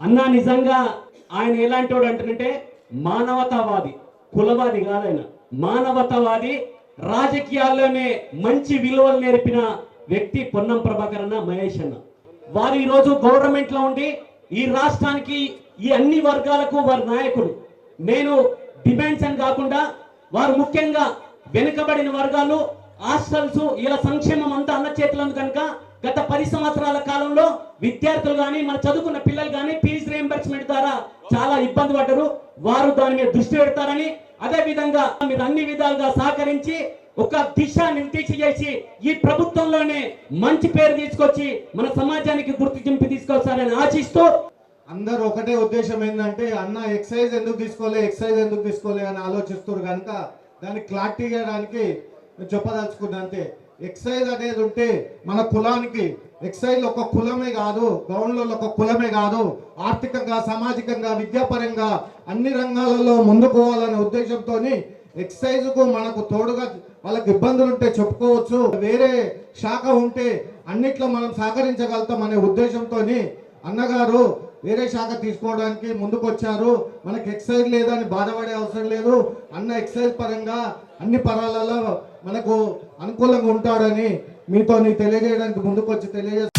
అన్నా నిజంగా ఆయన ఎలాంటి వాడు అంటారంటే మానవతావాది కులవాది కాదైన మానవతావాది రాజకీయాల్లోనే మంచి విలువలు నేర్పిన వ్యక్తి పొన్నం ప్రభాకర్ అన్న మహేష్ అన్న. వారు ఈరోజు గవర్నమెంట్లో ఉండి ఈ రాష్ట్రానికి ఈ అన్ని వర్గాలకు వారి నాయకుడు. నేను డిమాండ్స్ అని కాకుండా వారు ముఖ్యంగా వెనుకబడిన వర్గాలు హాస్టల్స్ ఇలా సంక్షేమం అంతా అన్న చేతిలో కనుక గత పది సంవత్సరాల కాలంలో విద్యార్థులు కానీ మన చదువుకున్న పిల్లలు కానీ ఫీజు రియంబర్స్మెంట్ ద్వారా చాలా ఇబ్బంది పడ్డారు. వారు దాని మీద దృష్టి పెడతారని అదే విధంగా మీరు అన్ని విధాలుగా సహకరించి ఒక దిశ నిర్దేశ చేసి ఈ ప్రభుత్వంలోనే మంచి పేరు తీసుకొచ్చి మన సమాజానికి గుర్తింపు తీసుకొస్తారని ఆశిస్తూ అందరూ ఒకటే ఉద్దేశం ఏంటంటే అన్న ఎక్సైజ్ ఎందుకు తీసుకోలే ఎక్సైజ్ ఎందుకు తీసుకోలే అని ఆలోచిస్తారు కనుక దాన్ని క్లారిటీ చేయడానికి నేను చెప్పదలుచుకున్నా అంతే. ఎక్సైజ్ అనేది ఉంటే మన కులానికి ఎక్సైజ్ ఒక కులమే కాదు గౌన్లో ఒక కులమే కాదు ఆర్థికంగా సామాజికంగా విద్యాపరంగా అన్ని రంగాలలో ముందుకు పోవాలనే ఉద్దేశంతో ఎక్సైజ్కు మనకు తోడుగా వాళ్ళకి ఇబ్బందులు ఉంటే చెప్పుకోవచ్చు. వేరే శాఖ ఉంటే అన్నిట్లో మనం సహకరించగలుగుతాం అనే ఉద్దేశంతో అన్నగారు వేరే శాఖ తీసుకోవడానికి ముందుకు వచ్చారు మనకి ఎక్సైజ్ లేదని బాధపడే అవసరం లేదు. అన్న ఎక్సైజ్ పరంగా అన్ని పరాలలో మనకు అనుకూలంగా ఉంటాడని మీతో తెలియజేయడానికి ముందుకు వచ్చి తెలియజేస్తాను